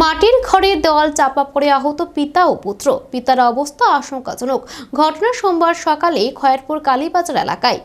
মাটির ঘরে দেওয়াল চাপা পড়ে আহত পিতা ও পুত্র। পিতার অবস্থা আশঙ্কাজনক। ঘটনা সোমবার সকালে খয়েরপুর কালীবাজার এলাকায়।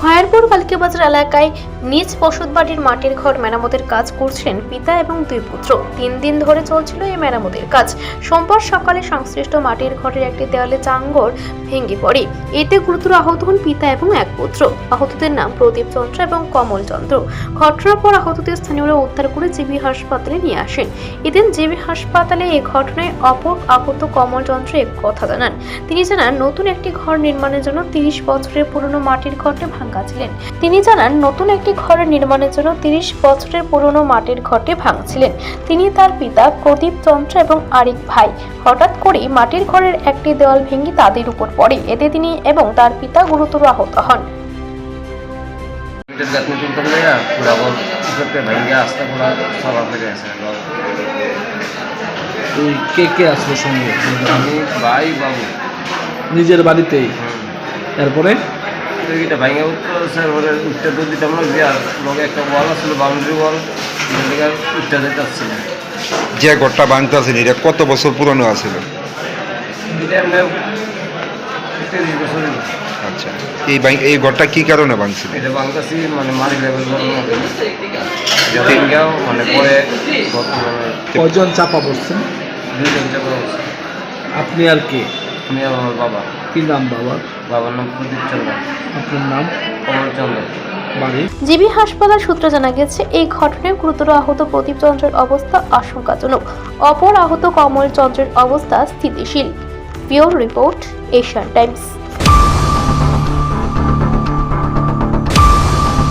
খয়ারপুর কালকিবাজার এলাকায় নিজ বসত বাড়ির মাটির ঘর মেরামতের কাজ করছেন পিতা এবং দুই পুত্র। তিন দিন ধরে চলছিল এই মেরামতের কাজ। সোমবার সকালে সংশ্লিষ্ট মাটির ঘরের একটি দেওয়ালে চাঙ্গর ভেঙে পড়ে। এতে গুরুতর আহত হন পিতা এবং এক পুত্র। আহতদের নাম প্রদীপ চন্দ্র এবং কমল চন্দ্র। ঘটনার পর আহতদের স্থানীয়রা উদ্ধার করে জিবি হাসপাতালে নিয়ে আসেন। এদিন জিবি হাসপাতালে এই ঘটনায় অপর আহত কমল চন্দ্র এক কথা জানান। তিনি জানান, নতুন একটি ঘর নির্মাণের জন্য তিরিশ বছরের পুরনো মাটির ঘরটি ভাঙা ছিলেন। তিনি জানান, নতুন একটি ঘরের নির্মাণের জন্য তিরিশ বছরের পুরনো মাটির ঘরটি ভাঙছিলেন। তিনি তার পিতা প্রদীপ চন্দ্র এবং আরিক ভাই। হঠাৎ করেই মাটির ঘরের একটি দেওয়াল ভেঙে তাদের উপর পড়ে। এতে তিনি এবং তার পিতা গুরুতর আহত হন। কে কে আসলো সঙ্গে? আমি ভাই বাবু। নিজের বাড়িতেই? এরপরে? এটা ভেঙে উঠতে স্যার ওরে উঠতে তো দিতাম না যে আর লগে একটা ওয়াল আছিল বাউন্ডারি ওয়াল উঠতে যেতে আসছে না। যে ঘরটা ভাঙতে আছেন এটা কত বছর পুরনো এটা তিরিশ বছর আচ্ছা এই এই ঘরটা কি কারণে ভাঙছিল এটা মানে মালিক লেভেল মানে পরে কজন চাপা পড়ছেন? দুইজন চাপা আছে। আপনি আর কে? আমি আর আমার বাবা। কি নাম বাবার? বাবার নাম প্রদীপ চন্দ্র। আপনার নাম? কমল চন্দ্র। জিবি হাসপাতাল সূত্রে জানা গেছে এই ঘটনায় গুরুতর আহত প্রদীপ চন্দ্রের অবস্থা আশঙ্কাজনক। অপর আহত কমল চন্দ্রের অবস্থা স্থিতিশীল। Pure report Asian Times.